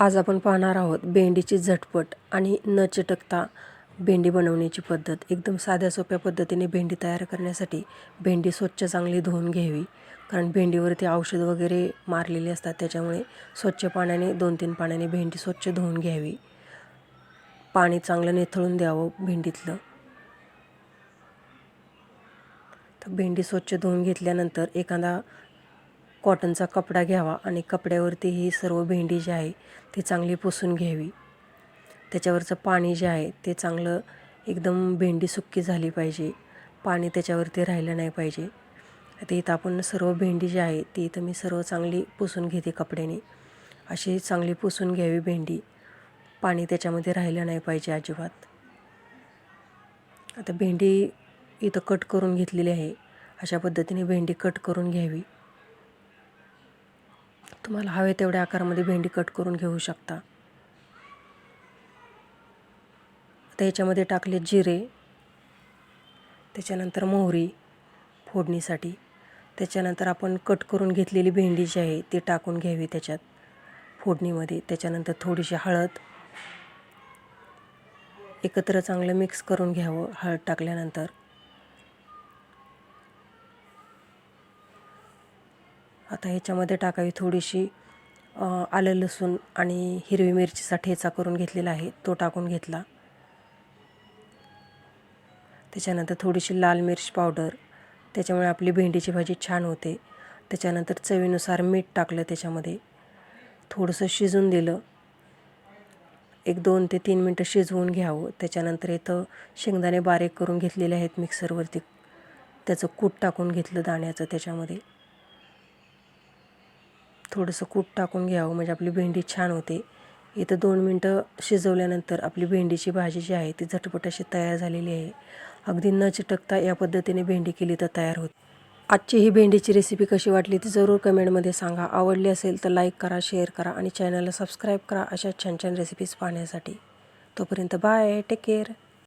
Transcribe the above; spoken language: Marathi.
आज आपण पाहणार आहोत भेंडीची झटपट आणि न चिटकता भेंडी बनवण्याची पद्धत. एकदम साध्या सोप्या पद्धतीने भेंडी तयार करण्यासाठी भेंडी स्वच्छ चांगली धुवून घ्यावी. कारण भेंडीवरती औषध वगैरे मारलेली असतात त्याच्यामुळे स्वच्छ पाण्याने दोन तीन पाण्याने भेंडी स्वच्छ धुवून घ्यावी. पाणी चांगलं निथळून द्यावं भेंडीतलं. तर भेंडी स्वच्छ धुवून घेतल्यानंतर एखादा कॉटनचा कपडा घ्यावा आणि कपड्यावरती ही सर्व भेंडी जी आहे ती चांगली पुसून घ्यावी. त्याच्यावरचं पाणी जे आहे ते चांगलं एकदम भेंडी सुक्की झाली पाहिजे. पाणी त्याच्यावरती राहिलं नाही पाहिजे. आता इथं आपण सर्व भेंडी जी आहे ती इथं मी सर्व चांगली पुसून घेते कपड्याने. अशी चांगली पुसून घ्यावी भेंडी. पाणी त्याच्यामध्ये राहिलं नाही पाहिजे अजिबात. आता भेंडी इथं कट करून घेतलेली आहे. अशा पद्धतीने भेंडी कट करून घ्यावी. तुम्हाला हवे तेवढ्या आकारामध्ये भेंडी कट करून घेऊ शकता. आता याच्यामध्ये टाकले जिरे त्याच्यानंतर मोहरी फोडणीसाठी त्याच्यानंतर आपण कट करून घेतलेली भेंडी जी आहे ती टाकून घ्यावी त्याच्यात फोडणीमध्ये. त्याच्यानंतर थोडीशी हळद एकत्र चांगलं मिक्स करून घ्यावं हळद टाकल्यानंतर. आता ह्याच्यामध्ये टाकावी थोडीशी आलं लसूण आणि हिरवी मिरचीचा ठेचा करून घेतलेला आहे तो टाकून घेतला. त्याच्यानंतर थोडीशी लाल मिरची पावडर त्याच्यामुळे आपली भेंडीची भाजी छान होते. त्याच्यानंतर चवीनुसार मीठ टाकलं त्याच्यामध्ये. थोडंसं शिजून दिलं. एक दोन ते तीन मिनटं शिजवून घ्यावं. त्याच्यानंतर इथं शेंगदाणे बारीक करून घेतलेले आहेत मिक्सरवरती त्याचं कूट टाकून घेतलं दाण्याचं त्याच्यामध्ये. थोडंसं कूट टाकून घ्यावं. म्हणजे आपली भेंडी छान होते. इथं दोन मिनटं शिजवल्यानंतर आपली भेंडीची भाजी जी आहे ती झटपट अशी तयार झालेली आहे. अगदी न चिटकता या पद्धतीने भेंडी केली तर तयार होते. आजची ही भेंडीची रेसिपी कशी वाटली ती जरूर कमेंटमध्ये सांगा. आवडली असेल तर लाईक करा शेअर करा आणि चॅनलला सबस्क्राईब करा अशा छान छान रेसिपीज पाहण्यासाठी. तोपर्यंत बाय टेक केअर